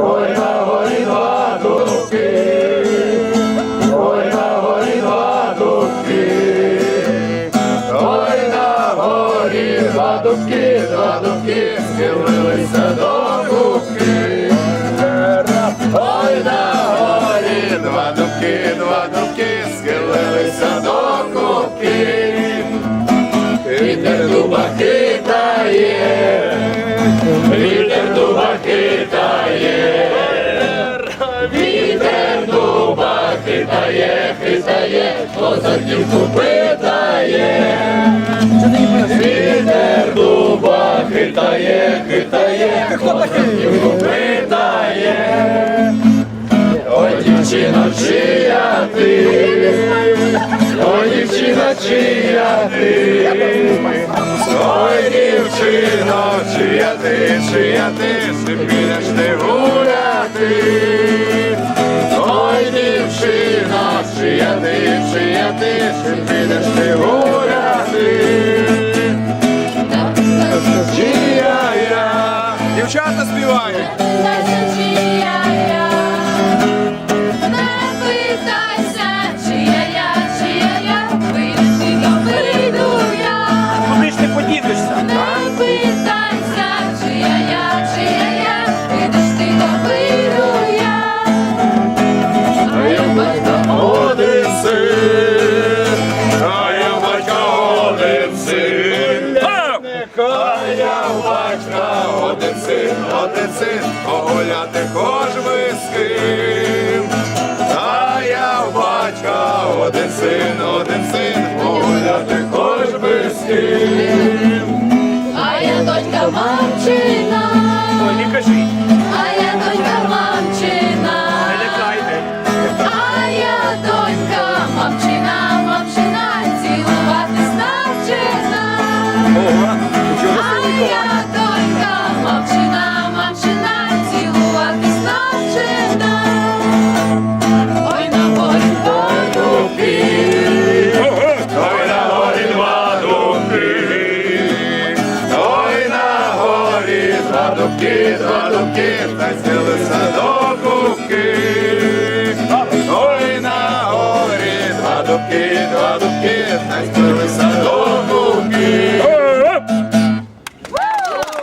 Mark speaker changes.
Speaker 1: Ой, на горі два дубки, ой, на горі два дубки, ой, на горі два дубки, два дубки, схилилися до кубки. Ой, на горі два дубки, два дубки, схилилися до кубки. Вітер дуба хитає, хитає, вітер дуба хитає, хитає, козаківку питає. Вітер дуба хитає, хитає, козаківку питає. Ой, дівчино, чия ти, ой, дівчино, чия ти, ой, дівчино, чия ти, чия ти, чи підеш ти гуляти, ой, дівчино, чия ти, чия ти, чи підеш ти гуляти, чия я,
Speaker 2: Дівчата співають.
Speaker 1: Батька один син, один син, погуляти хоч би з ким. А я в батька один син, один син, погуляти хоч би з ким.
Speaker 3: А я дочка мамчина, два дубки,
Speaker 2: два
Speaker 3: дубки,
Speaker 2: та
Speaker 3: цілися до кубки. Ой на горі, два
Speaker 2: дубки, два
Speaker 3: дубки,
Speaker 2: та
Speaker 3: цілися